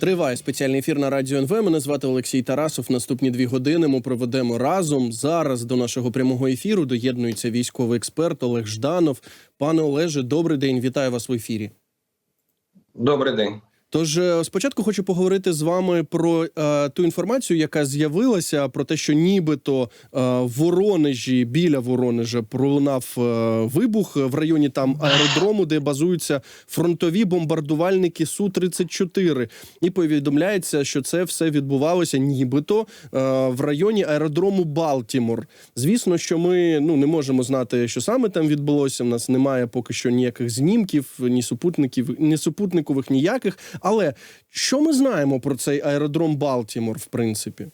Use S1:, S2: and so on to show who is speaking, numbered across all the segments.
S1: Триває спеціальний ефір на радіо НВ. Мене звати Олексій Тарасов. Наступні дві години ми проведемо разом. Зараз до нашого прямого ефіру доєднується військовий експерт Олег Жданов. Пане Олеже, добрий день. Вітаю вас в ефірі.
S2: Добрий день.
S1: Тож е, спочатку хочу поговорити з вами про е, ту інформацію, яка з'явилася про те, що нібито е, в Воронежі біля Воронежа пролунав е, вибух в районі там аеродрому, де базуються фронтові бомбардувальники су 34 І повідомляється, що це все відбувалося, нібито е, в районі аеродрому Балтімор. Звісно, що ми ну не можемо знати, що саме там відбулося. У нас немає поки що ніяких знімків, ні супутників, ні супутникових ніяких. Але що ми знаємо про цей аеродром Балтімор, в принципі?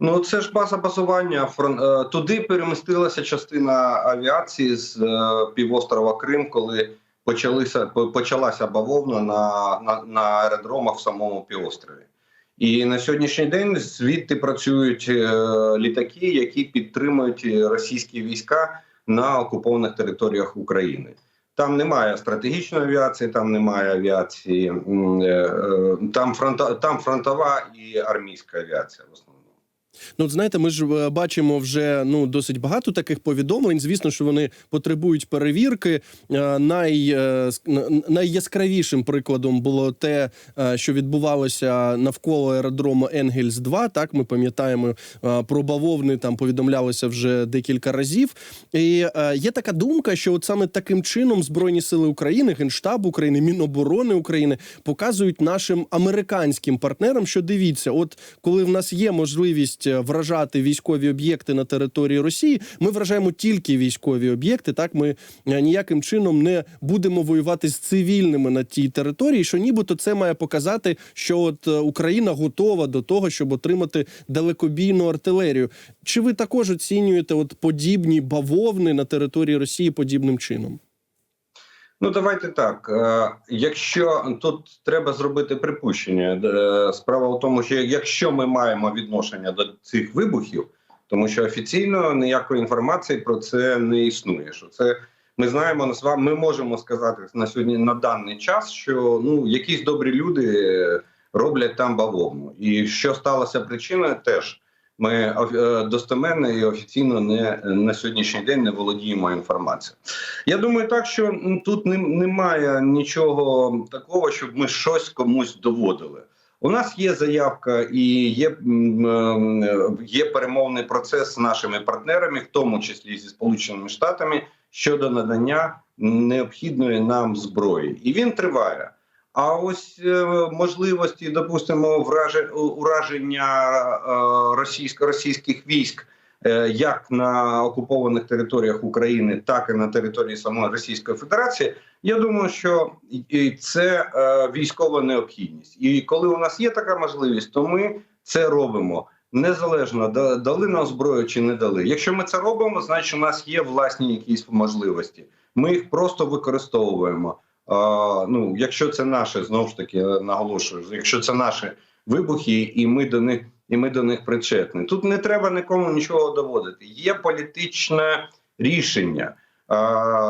S2: Ну це ж база базування. Е, Туди перемістилася частина авіації з е, півострова Крим, коли почалися почалася бавовна на, на, на аеродромах в самому півострові. І на сьогоднішній день звідти працюють е, літаки, які підтримують російські війська на окупованих територіях України. Там немає стратегічної авіації, там немає авіації, е, е, там фронта, там фронтова і армійська авіація в основному.
S1: Ну, знаєте, ми ж е, бачимо вже ну досить багато таких повідомлень. Звісно, що вони потребують перевірки. Е, Най, е, найяскравішим прикладом було те, що відбувалося навколо аеродрому Енгельс 2 Так, ми пам'ятаємо про бавовни. Там повідомлялося вже декілька разів. І є така думка, що от саме таким чином Збройні сили України, Генштаб України, Міноборони України показують нашим американським партнерам, що дивіться, от коли в нас є можливість е, вражати військові об'єкти на території Росії, ми вражаємо тільки військові об'єкти. Так ми е, ніяким чином не будемо воювати з цивільними на тій території. Що нібито це має показати, що от е, Україна готова до того, щоб отримати далекобійну артилерію. Чи ви також оцінюєте от подібні бавовни на території Росії подібним чином?
S2: Ну давайте так. Е, Якщо тут треба зробити припущення, Е, справа в тому, що якщо ми маємо відношення до цих вибухів, тому що офіційно ніякої інформації про це не існує. Що це ми знаємо з вами, ми можемо сказати на сьогодні на даний час, що ну якісь добрі люди роблять там бавовну, і що сталося причиною, теж ми е, достеменно і офіційно не на сьогоднішній день не володіємо інформацією. Я думаю, так що тут немає нічого такого, щоб ми щось комусь доводили. У нас є заявка і є, е, є перемовний процес з нашими партнерами, в тому числі зі Сполученими Штатами, щодо надання необхідної нам зброї, і він триває. А ось е, можливості, допустимо, враже- ураження е, російсько російських військ е, як на окупованих територіях України, так і на території самої Російської Федерації. Я думаю, що це е, військова необхідність. І коли у нас є така можливість, то ми це робимо. Незалежно дали нам зброю чи не дали. Якщо ми це робимо, значить у нас є власні якісь можливості. Ми їх просто використовуємо. Ну, якщо це наше, знову ж таки наголошую, якщо це наші вибухи, і ми до них і ми до них причетні. Тут не треба нікому нічого доводити. Є політичне рішення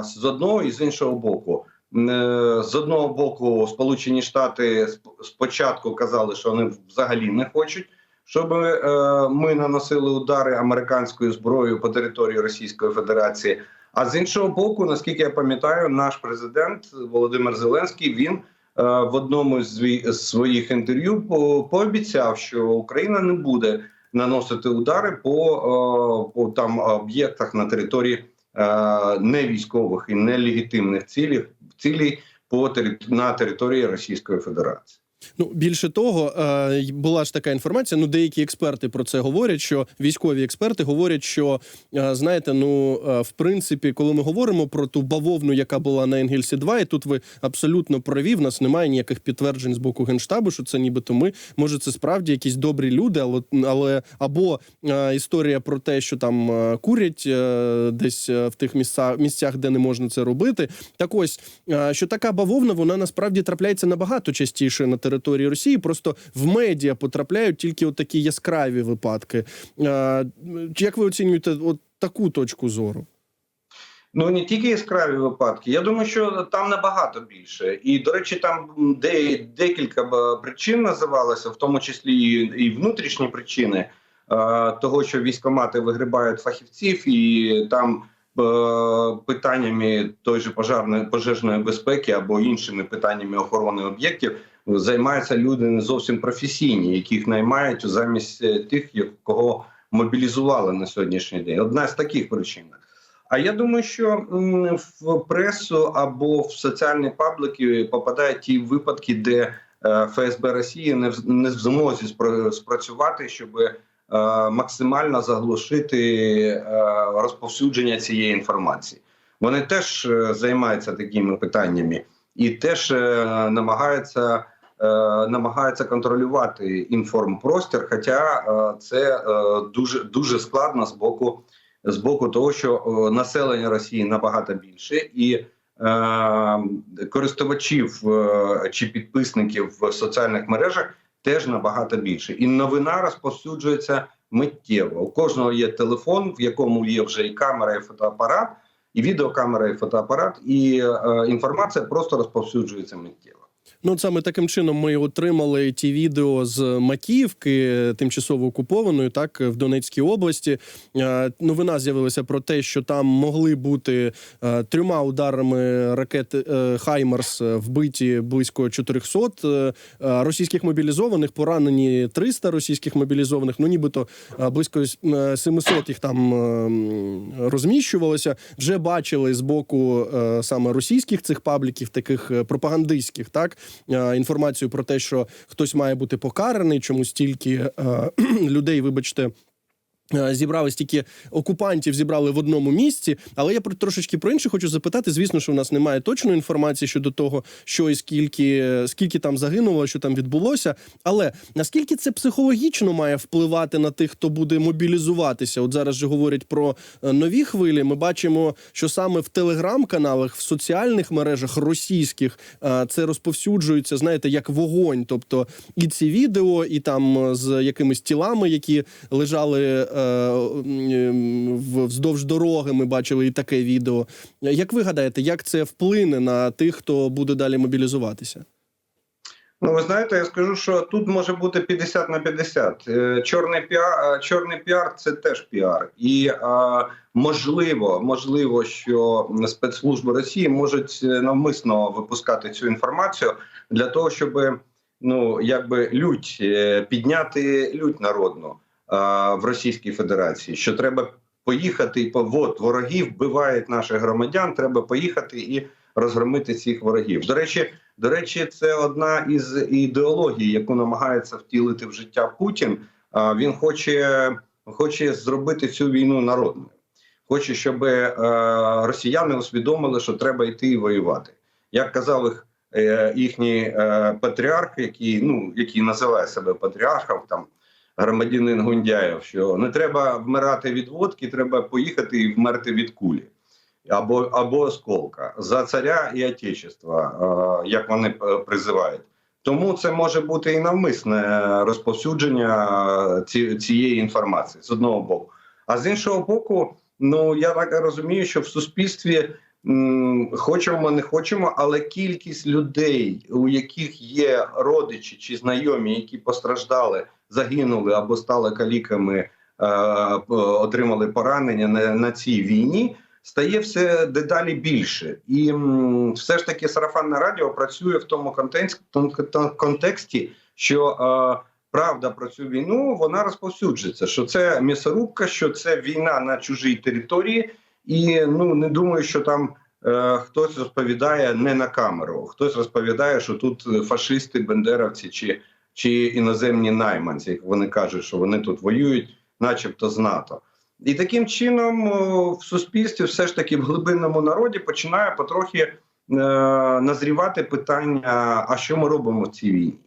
S2: з одного і з іншого боку. Е, З одного боку, Сполучені Штати спочатку казали, що вони взагалі не хочуть, щоб е, ми наносили удари американською зброєю по території Російської Федерації. А з іншого боку, наскільки я пам'ятаю, наш президент Володимир Зеленський він е, в одному з своїх інтерв'ю по- пообіцяв, що Україна не буде наносити удари по, е, по там об'єктах на території е, невійськових і нелегітимних цілей, цілей по на території Російської Федерації.
S1: Ну більше того, е, була ж така інформація. Ну, деякі експерти про це говорять. Що військові експерти говорять, що е, знаєте, ну е, в принципі, коли ми говоримо про ту бавовну, яка була на Енгельсі 2 і тут ви абсолютно праві. В нас немає ніяких підтверджень з боку генштабу, що це нібито ми. Може, це справді якісь добрі люди, але але або історія про те, що там курять десь в тих місцях, місцях, де не можна це робити. Так ось що така бавовна, вона насправді трапляється набагато частіше на території Росії. Просто в медіа потрапляють тільки от такі яскраві випадки. Е, Як ви оцінюєте от таку точку зору?
S2: Ну не тільки яскраві випадки. Я думаю, що там набагато більше. І до речі, там де декілька причин називалося, в тому числі і, і внутрішні причини е, того, що військомати вигрібають фахівців, і там е, питаннями той же пожарної пожежної безпеки або іншими питаннями охорони об'єктів займаються люди не зовсім професійні, яких наймають замість е, тих, кого мобілізували на сьогоднішній день. Одна з таких причин. А я думаю, що в пресу або в соціальні пабліки попадають ті випадки, де е, ФСБ Росії не в не змозі спра- спрацювати, щоб е, максимально заглушити розповсюдження цієї інформації. Вони теж займаються такими питаннями і теж намагаються. Е, Намагаються контролювати інформпростір, хоча е, це е, дуже дуже складно з боку з боку того, що населення Росії набагато більше, і користувачів чи підписників в соціальних мережах теж набагато більше. І новина розповсюджується миттєво. У кожного є телефон, в якому є вже і камера, і фотоапарат, і відеокамера, і фотоапарат, і інформація просто розповсюджується миттєво.
S1: Ну, саме таким чином ми отримали ті відео з Макіївки, тимчасово окупованої, так в Донецькій області. Е, Новина з'явилася про те, що там могли бути е, трьома ударами ракет е, Хаймарс вбиті близько 400 е, е, російських мобілізованих, поранені 300 російських мобілізованих. Ну, нібито близько е, 700 їх там розміщувалося. Вже бачили з боку саме російських цих пабліків, таких пропагандистських, так інформацію про те, що хтось має бути покараний, чому стільки е, людей, вибачте. Е, Зібрали стільки окупантів, зібрали в одному місці. Але я про трошечки про інше хочу запитати. Звісно, що в нас немає точної інформації щодо того, що і скільки, скільки там загинуло, що там відбулося. Але наскільки це психологічно має впливати на тих, хто буде мобілізуватися? От зараз же говорять про е, нові хвилі. Ми бачимо, що саме в телеграм-каналах, в соціальних мережах російських е, це розповсюджується, знаєте, як вогонь. Тобто і ці відео, і там е, з якимись тілами, які лежали е, вздовж дороги. Ми бачили і таке відео. Як ви гадаєте, як це вплине на тих, хто буде далі мобілізуватися?
S2: Ну, ви знаєте, я скажу, що тут може бути 50 на 50. Е, Чорний піар, е, чорний піар це теж піар. І е, можливо, можливо, що спецслужби Росії можуть е, навмисно випускати цю інформацію для того, щоб ну якби лють е, підняти лють народну е, в Російській Федерації, що треба поїхати і по от вороги вбивають наших громадян. Треба поїхати і розгромити цих ворогів. До речі. До речі, це одна із ідеологій, яку намагається втілити в життя Путін. Він хоче, хоче зробити цю війну народною. Хоче, щоб е, росіяни усвідомили, що треба йти і воювати. Як казав їх, е, їхній е, патріарх, який ну який називає себе патріархом, там громадянин Гундяєв, що не треба вмирати від водки, треба поїхати і вмерти від кулі або або осколка за царя і отечества, е, як вони е, призивають. Тому це може бути і навмисне розповсюдження е, цієї інформації з одного боку. А з іншого боку, ну я так розумію, що в суспільстві хочемо, не хочемо, але кількість людей, у яких є родичі чи знайомі, які постраждали, загинули або стали каліками, е, отримали поранення на, на цій війні стає все дедалі більше, і все ж таки сарафанне радіо працює в тому контексті, що е, правда про цю війну вона розповсюджується. Що це м'ясорубка, що це війна на чужій території, і ну не думаю, що там. е, Хтось розповідає не на камеру, хтось розповідає, що тут фашисти, бендеровці чи, чи іноземні найманці. як Вони кажуть, що вони тут воюють, начебто з НАТО. І таким чином в суспільстві, все ж таки в глибинному народі, починає потрохи е, назрівати питання: а що ми робимо в цій війні?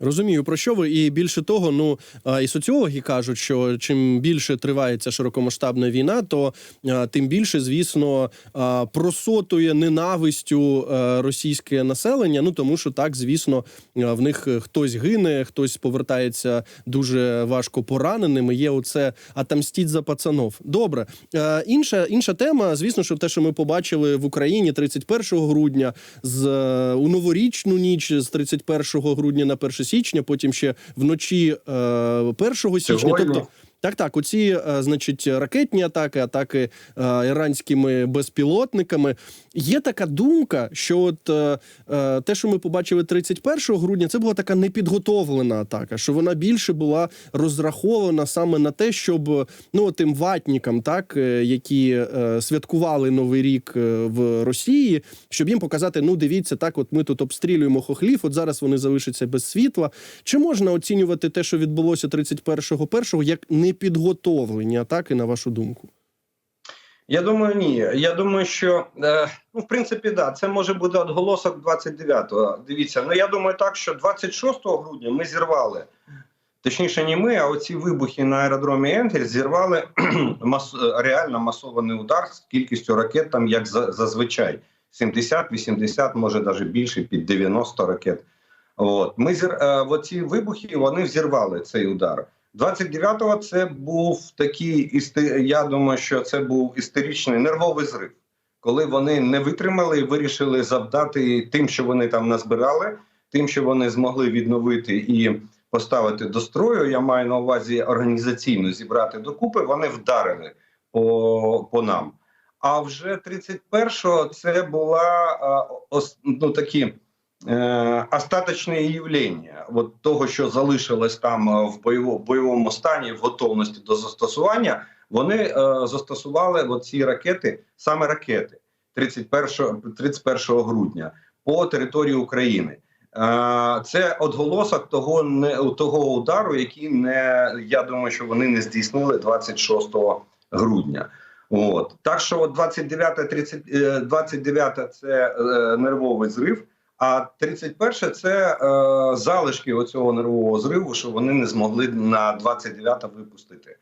S1: Розумію, про що ви, і більше того, ну і соціологи кажуть, що чим більше триває ця широкомасштабна війна, то тим більше, звісно, просотує ненавистю російське населення. Ну тому що так, звісно, в них хтось гине, хтось повертається дуже важко пораненим. Є оце «атамстіть за пацанов. Добре, Е, інша інша тема, звісно, що те, що ми побачили в Україні 31 грудня, з е, у новорічну ніч з 31 грудня на 1 січня, потім ще вночі е, 1 січня.
S2: Сьогодні.
S1: Тобто, так, так, оці, е, значить, ракетні атаки, атаки е, іранськими безпілотниками. Є така думка, що от е, е, те, що ми побачили 31 грудня, це була така непідготовлена атака, що вона більше була розрахована саме на те, щоб ну тим ватнікам, так які е, святкували новий рік в Росії, щоб їм показати: ну дивіться, так, от ми тут обстрілюємо хохлів. От зараз вони залишаться без світла. Чи можна оцінювати те, що відбулося 31.01, як непідготовлені атаки, на вашу думку?
S2: Я думаю, ні. Я думаю, що е, ну, в принципі, да, це може бути отголосок 29-го. Дивіться, ну я думаю, так що 26 грудня ми зірвали. Точніше, не ми, а оці вибухи на аеродромі Енгель зірвали мас, реально масований удар з кількістю ракет, там як за, зазвичай 70, 80, може навіть більше, під 90 ракет. От ми зір, е, оці вибухи вони взірвали цей удар. 29-го це був такий Я думаю, що це був історичний нервовий зрив, коли вони не витримали і вирішили завдати тим, що вони там назбирали, тим, що вони змогли відновити і поставити до строю. Я маю на увазі організаційно зібрати докупи. Вони вдарили по, по нам. А вже 31-го це була ну, такі е, остаточне явлення от того, що залишилось там е, в бойово, бойовому стані, в готовності до застосування, вони е, застосували оці ракети, саме ракети 31, 31 грудня по території України. Е, Це отголосок того не того удару, який не я думаю, що вони не здійснили 26 грудня. От так що от 29 30, е, 29 це нервовий зрив. А 31 це е, залишки оцього нервового зриву, що вони не змогли на 29 випустити.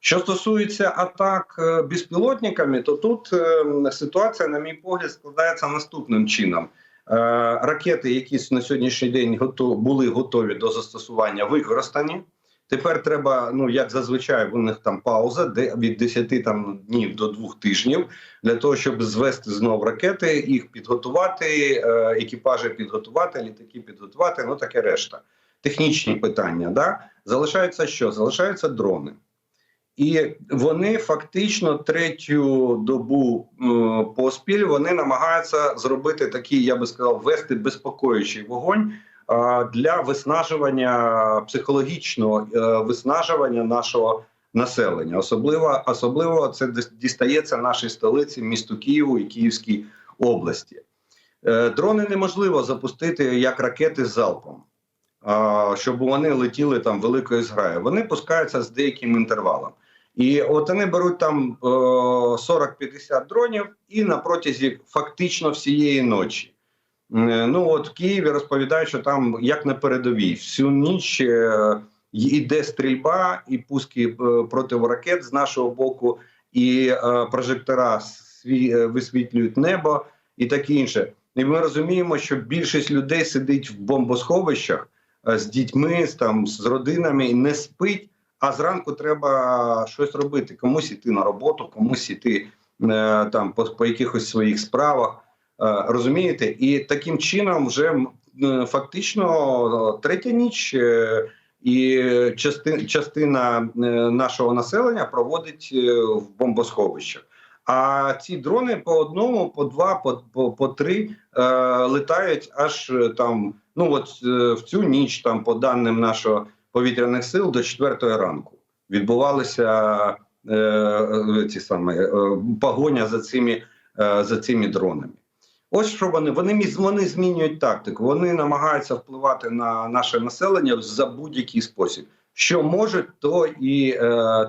S2: Що стосується атак е, безпілотниками, то тут е, ситуація, на мій погляд, складається наступним чином. Е, ракети, які на сьогоднішній день готов, були готові до застосування, використані. Тепер треба, ну як зазвичай, у них там пауза, де від 10 там днів до 2 тижнів для того, щоб звести знов ракети, їх підготувати, е, екіпажі підготувати, літаки підготувати. Ну таке решта. Технічні питання. Да? Залишається що? Залишаються дрони. І вони фактично третю добу поспіль вони намагаються зробити такий, я би сказав, вести безпокоючий вогонь для виснажування психологічного е, виснажування нашого населення. Особливо особливо це дістається нашій столиці, місту Києву і Київській області. Е, Дрони неможливо запустити як ракети з залпом, щоб вони летіли там великою зграєю. Вони пускаються з деяким інтервалом. І от вони беруть там е, 40-50 дронів і на протязі фактично всієї ночі. Е, Ну от в Києві розповідають, що там як на передовій, всю ніч е, йде стрільба і пуски е, протиракет з нашого боку, і прожектора сві, висвітлюють небо і таке інше. І ми розуміємо, що більшість людей сидить в бомбосховищах з дітьми, з, там, з родинами і не спить. А зранку треба щось робити. Комусь іти на роботу, комусь іти там по, по якихось своїх справах. Е, розумієте? І таким чином, вже е, фактично е, третя ніч, і частина, частина нашого населення проводить в бомбосховищах. А ці дрони по одному, по два, по, по, по три е, летають аж там. Ну от е, в цю ніч, там, по даним нашого повітряних сил, до 4 ранку відбувалися е, ці саме е, погоня за цими, е, за цими дронами. Ось що вони вони вони змінюють тактику. Вони намагаються впливати на наше населення за будь-який спосіб. Що можуть, то і е,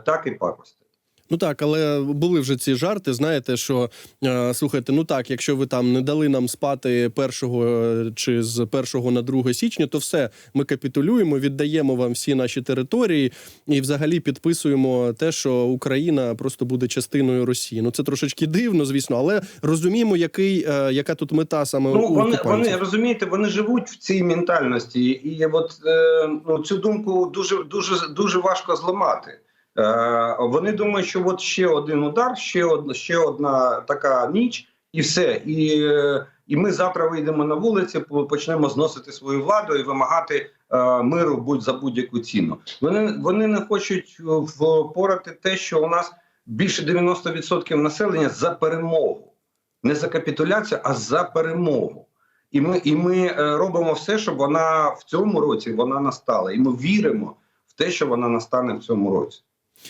S2: так і пакостять.
S1: Ну так, але були вже ці жарти. Знаєте, що е, слухайте, ну так, якщо ви там не дали нам спати першого е, чи з першого на 2 січня, то все, ми капітулюємо, віддаємо вам всі наші території і взагалі підписуємо те, що Україна просто буде частиною Росії. Ну це трошечки дивно, звісно, але розуміємо, який е, яка тут мета саме
S2: Ну вони, вони розумієте, вони живуть в цій ментальності, і от е, ну, цю думку дуже дуже дуже важко зламати. Е, вони думають, що от ще один удар, ще одна, ще одна така ніч, і все. І, е, і ми завтра вийдемо на вулиці, почнемо зносити свою владу і вимагати е, миру будь за будь-яку ціну. Вони вони не хочуть впорати те, що у нас більше 90% населення за перемогу, не за капітуляцію, а за перемогу. І ми, і ми робимо все, щоб вона в цьому році вона настала. І ми віримо в те, що вона настане в цьому році.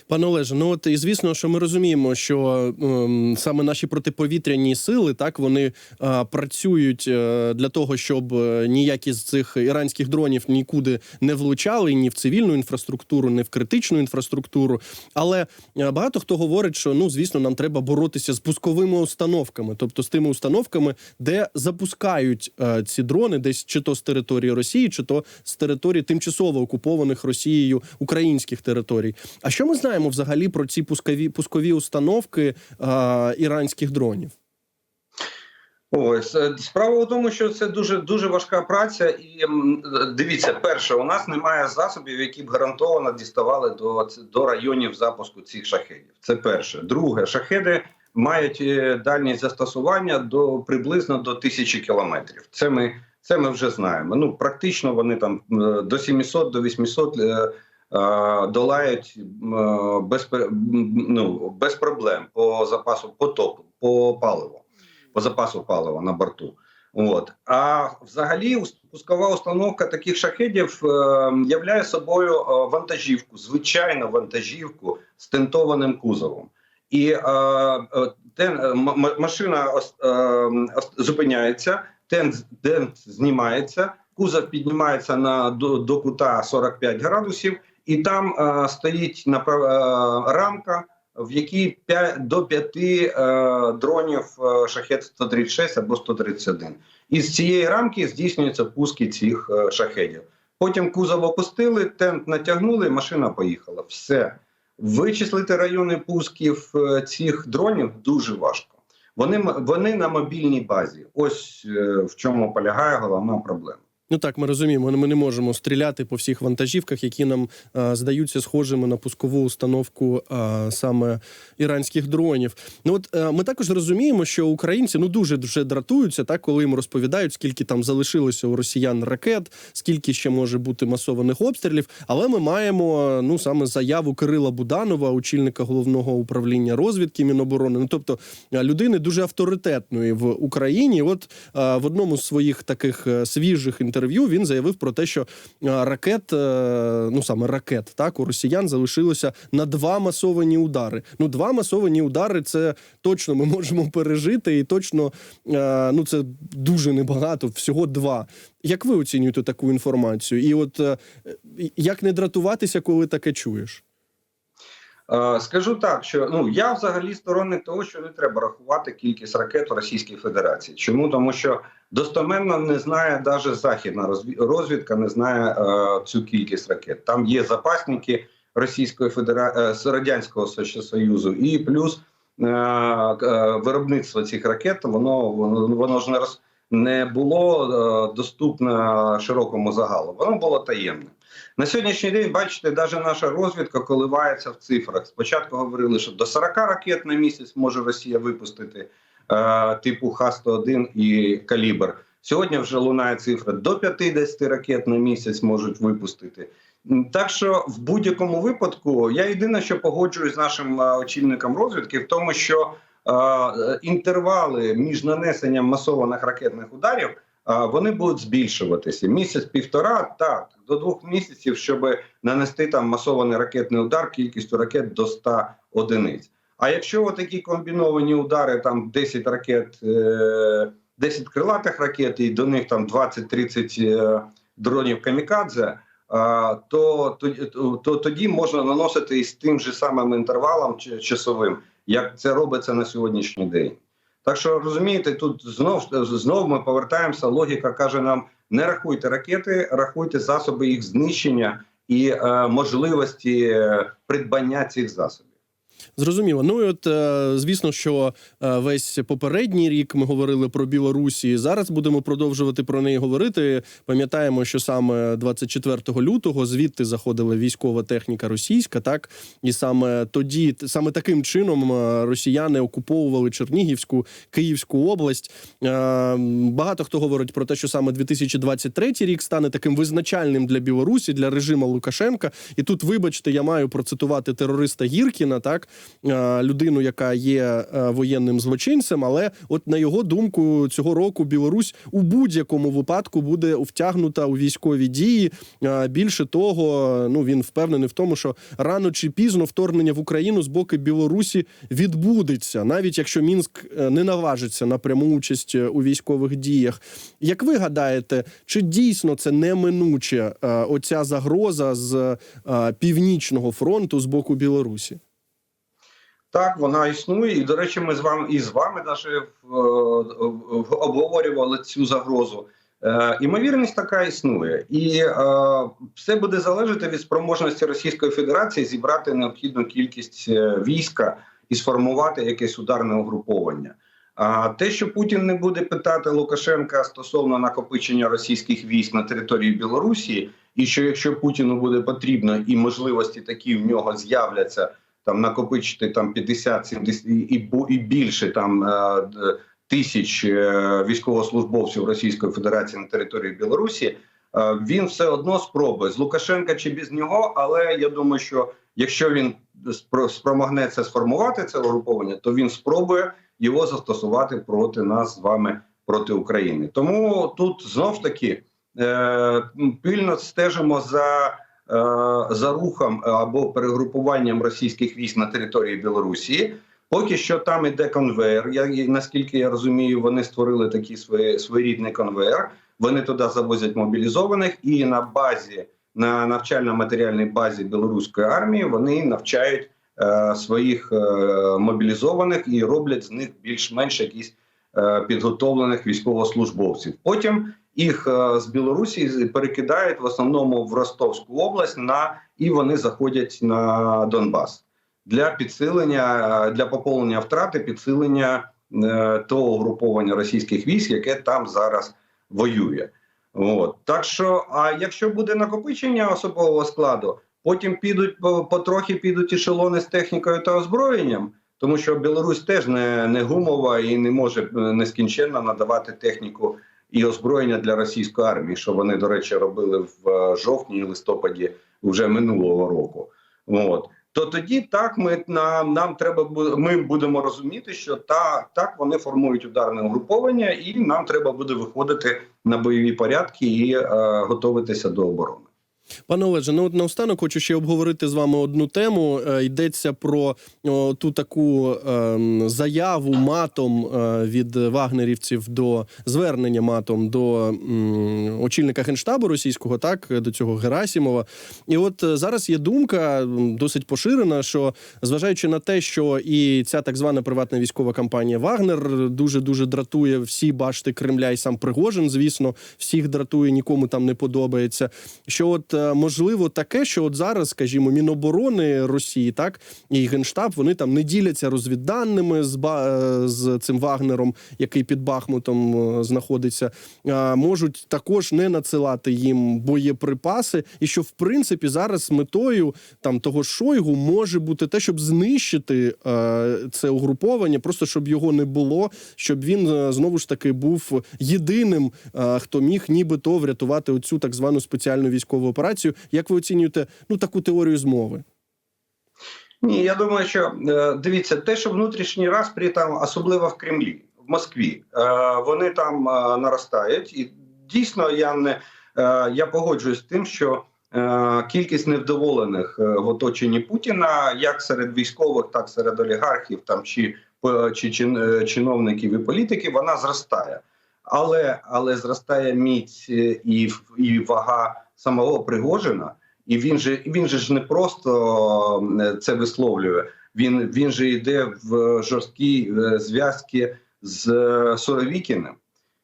S1: Пане Олеже, ну от і звісно, що ми розуміємо, що ем, саме наші протиповітряні сили так вони е, працюють е, для того, щоб е, ніякі з цих іранських дронів нікуди не влучали ні в цивільну інфраструктуру, ні в критичну інфраструктуру. Але е, багато хто говорить, що ну звісно, нам треба боротися з пусковими установками, тобто з тими установками, де запускають е, ці дрони, десь чи то з території Росії, чи то з території тимчасово окупованих Росією українських територій. А що ми знаємо взагалі про ці пускові пускові установки е, іранських дронів?
S2: Ось е, справа у тому, що це дуже дуже важка праця, і дивіться, перше, у нас немає засобів, які б гарантовано діставали до, до районів запуску цих шахедів. Це перше. Друге, шахеди мають е, дальність застосування до приблизно до тисячі кілометрів. Це ми це ми вже знаємо. Ну практично вони там е, до 700, до 800 е, е, долають е, без ну, без проблем по запасу по топу, по паливу по запасу палива на борту. От а взагалі пускова установка таких шахедів е, являє собою е, вантажівку, звичайну вантажівку з тентованим кузовом. І е, е, тен, е, машина е, зупиняється, тент, тент знімається, кузов піднімається на до, до кута 45 градусів, і там е, стоїть направ, е, рамка в якій 5, до 5 е, дронів е, шахет 136 або 131. І з цієї рамки здійснюються пуски цих е, шахедів. Потім кузов опустили, тент натягнули, машина поїхала. Все. Вичислити райони пусків е, цих дронів дуже важко. Вони, вони на мобільній базі. Ось е, в чому полягає головна проблема.
S1: Ну так, ми розуміємо, ми не можемо стріляти по всіх вантажівках, які нам е, здаються схожими на пускову установку е, саме іранських дронів. Ну от е, ми також розуміємо, що українці ну дуже дуже дратуються, так коли їм розповідають, скільки там залишилося у росіян ракет, скільки ще може бути масованих обстрілів. Але ми маємо ну саме заяву Кирила Буданова, очільника головного управління розвідки Міноборони. Ну тобто людини дуже авторитетної в Україні. От е, в одному з своїх таких свіжих інтерв'ю він заявив про те, що е, ракет, е, ну саме ракет, так у росіян залишилося на два масовані удари. Ну, два масовані удари це точно ми можемо пережити, і точно е, ну це дуже небагато, всього два. Як ви оцінюєте таку інформацію? І от як не дратуватися, коли таке чуєш?
S2: Е, Скажу так, що ну я взагалі сторонник того, що не треба рахувати кількість ракет в Російській Федерації. Чому тому, що достоменно не знає навіть західна розві- розвідка, не знає е, цю кількість ракет. Там є запасники Російської Федерації з радянського Союзу, і плюс е, е, виробництво цих ракет воно воно, воно ж не роз не було е, доступне широкому загалу. Воно було таємне. На сьогоднішній день, бачите, навіть наша розвідка коливається в цифрах. Спочатку говорили, що до 40 ракет на місяць може Росія випустити е, типу Х-101 і калібр. Сьогодні вже лунає цифра до 50 ракет на місяць можуть випустити. Так що в будь-якому випадку я єдине, що погоджуюсь з нашим е, очільником розвідки, в тому, що е, інтервали між нанесенням масованих ракетних ударів е, вони будуть збільшуватися місяць-півтора, так до двох місяців, щоб нанести там масований ракетний удар кількістю ракет до 100 одиниць. А якщо такі комбіновані удари, там 10 ракет, е, 10 крилатих ракет, і до них там 20-30 е, дронів камікадзе, то, то, то тоді можна наносити із тим же самим інтервалом часовим, як це робиться на сьогоднішній день. Так що розумієте, тут знов знов ми повертаємося. Логіка каже нам: не рахуйте ракети, рахуйте засоби їх знищення і е, можливості е, придбання цих засобів.
S1: Зрозуміло. Ну і от е, звісно, що е, весь попередній рік ми говорили про Білорусі. Зараз будемо продовжувати про неї говорити. Пам'ятаємо, що саме 24 лютого звідти заходила військова техніка російська, так і саме тоді, саме таким чином, е, росіяни окуповували Чернігівську Київську область. Багато хто говорить про те, що саме 2023 рік стане таким визначальним для Білорусі, для режиму Лукашенка. І тут, вибачте, я маю процитувати терориста Гіркіна, так людину, яка є е, воєнним злочинцем. Але, от на його думку, цього року Білорусь у будь-якому випадку буде втягнута у військові дії. Е, Більше того, ну він впевнений в тому, що рано чи пізно вторгнення в Україну з боку Білорусі відбудеться, навіть якщо Мінськ е, не наважиться на пряму участь е, у військових діях. Як ви гадаєте, чи дійсно це неминуче е, оця загроза з е, північного фронту з боку Білорусі?
S2: Так, вона існує, і до речі, ми з вами і з вами навіть е, обговорювали цю загрозу. Е, Імовірність така існує, і е, все буде залежати від спроможності Російської Федерації зібрати необхідну кількість е, війська і сформувати якесь ударне угруповання. А те, що Путін не буде питати Лукашенка стосовно накопичення російських військ на території Білорусі, і що якщо Путіну буде потрібно і можливості такі в нього з'являться там накопичити там 50, 70 і, більше там е, тисяч е, військовослужбовців Російської Федерації на території Білорусі, е, він все одно спробує з Лукашенка чи без нього. Але я думаю, що якщо він спро- спромагнеться сформувати це угруповання, то він спробує його застосувати проти нас з вами проти України. Тому тут знов таки пильно стежимо за за рухом або перегрупуванням російських військ на території Білорусі. Поки що там іде конвейер. Я наскільки я розумію, вони створили такий свої, своєрідний конвейер. Вони туди завозять мобілізованих, і на базі на навчально-матеріальній базі білоруської армії вони навчають е, своїх е, мобілізованих і роблять з них більш-менш якісь е, підготовлених військовослужбовців. Потім їх е, з Білорусі перекидають в основному в Ростовську область на і вони заходять на Донбас для підсилення е, для поповнення втрати, підсилення е, того угруповання російських військ, яке там зараз воює. От так що, а якщо буде накопичення особового складу, потім підуть по- потрохи підуть ешелони з технікою та озброєнням, тому що Білорусь теж не, не гумова і не може нескінченно надавати техніку і озброєння для російської армії, що вони, до речі, робили в е, жовтні і листопаді вже минулого року. От то тоді так ми нам, нам треба ми будемо розуміти, що так, так вони формують ударне угруповання, і нам треба буде виходити на бойові порядки і е, готуватися до оборони.
S1: Пане Олеже, ну от наостанок хочу ще обговорити з вами одну тему. Е, йдеться про о, ту таку ем, заяву матом е, від вагнерівців до звернення матом до м, очільника генштабу російського, так до цього Герасімова. І от е, зараз є думка досить поширена, що зважаючи на те, що і ця так звана приватна військова компанія Вагнер дуже дуже дратує всі башти Кремля, і сам Пригожин, звісно, всіх дратує, нікому там не подобається. Що от е, можливо таке, що от зараз, скажімо, Міноборони Росії, так і Генштаб, вони там не діляться розвідданими з ба е, з цим Вагнером, який під Бахмутом е, знаходиться, а, можуть також не надсилати їм боєприпаси, і що в принципі зараз метою там того Шойгу може бути те, щоб знищити це угруповання, просто щоб його не було, щоб він знову ж таки був єдиним, хто міг нібито врятувати оцю так звану спеціальну військову операцію. Як ви оцінюєте ну таку теорію змови?
S2: Ні, я думаю, що е, дивіться, те, що внутрішній розпрі там, особливо в Кремлі, в Москві, е, вони там е, наростають, і дійсно я не я погоджуюсь з тим, що кількість невдоволених в оточенні Путіна, як серед військових, так і серед олігархів, там чи, чи чиновників і політиків, вона зростає. Але але зростає міць і, і вага самого Пригожина, і він же він же ж не просто це висловлює. Він він же йде в жорсткі е, зв'язки з е, Суровікіним.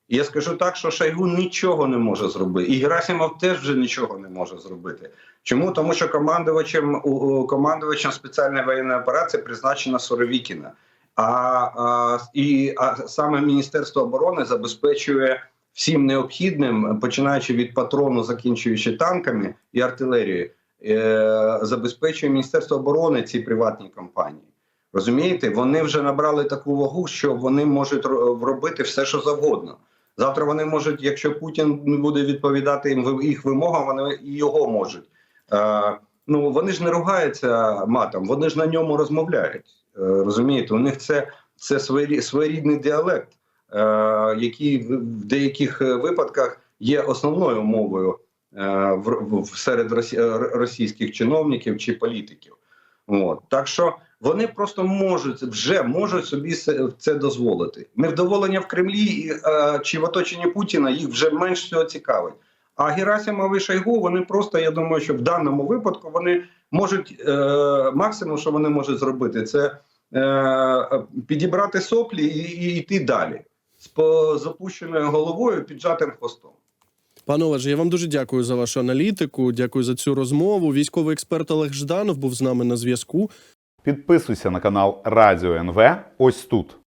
S2: І я скажу так, що Шойгу нічого не може зробити, і Герасимов теж вже нічого не може зробити. Чому? Тому що командувачем командувачем спеціальної воєнної операції призначена Суровікіна. А, а, і, а саме Міністерство оборони забезпечує всім необхідним, починаючи від патрону, закінчуючи танками і артилерією, е, забезпечує Міністерство оборони ці приватні компанії. Розумієте, вони вже набрали таку вагу, що вони можуть робити все, що завгодно. Завтра вони можуть, якщо Путін не буде відповідати їм їх вимогам, вони і його можуть. Е, ну вони ж не ругаються матом, вони ж на ньому розмовляють. Е, розумієте, у них це, це своєрі- своєрідний діалект, е, який в деяких е, випадках є основною мовою е, серед росі, російських чиновників чи політиків. От. Так що вони просто можуть вже можуть собі це дозволити. Невдоволення в Кремлі чи в оточенні Путіна їх вже менш всього цікавить. А Герасимов і Шойгу, вони просто, я думаю, що в даному випадку вони можуть максимум, що вони можуть зробити, це підібрати соплі і йти далі з позапущеною головою, піджатим хвостом.
S1: Пане Олеже, я вам дуже дякую за вашу аналітику. Дякую за цю розмову. Військовий експерт Олег Жданов був з нами на зв'язку.
S3: Підписуйся на канал Радіо НВ ось тут.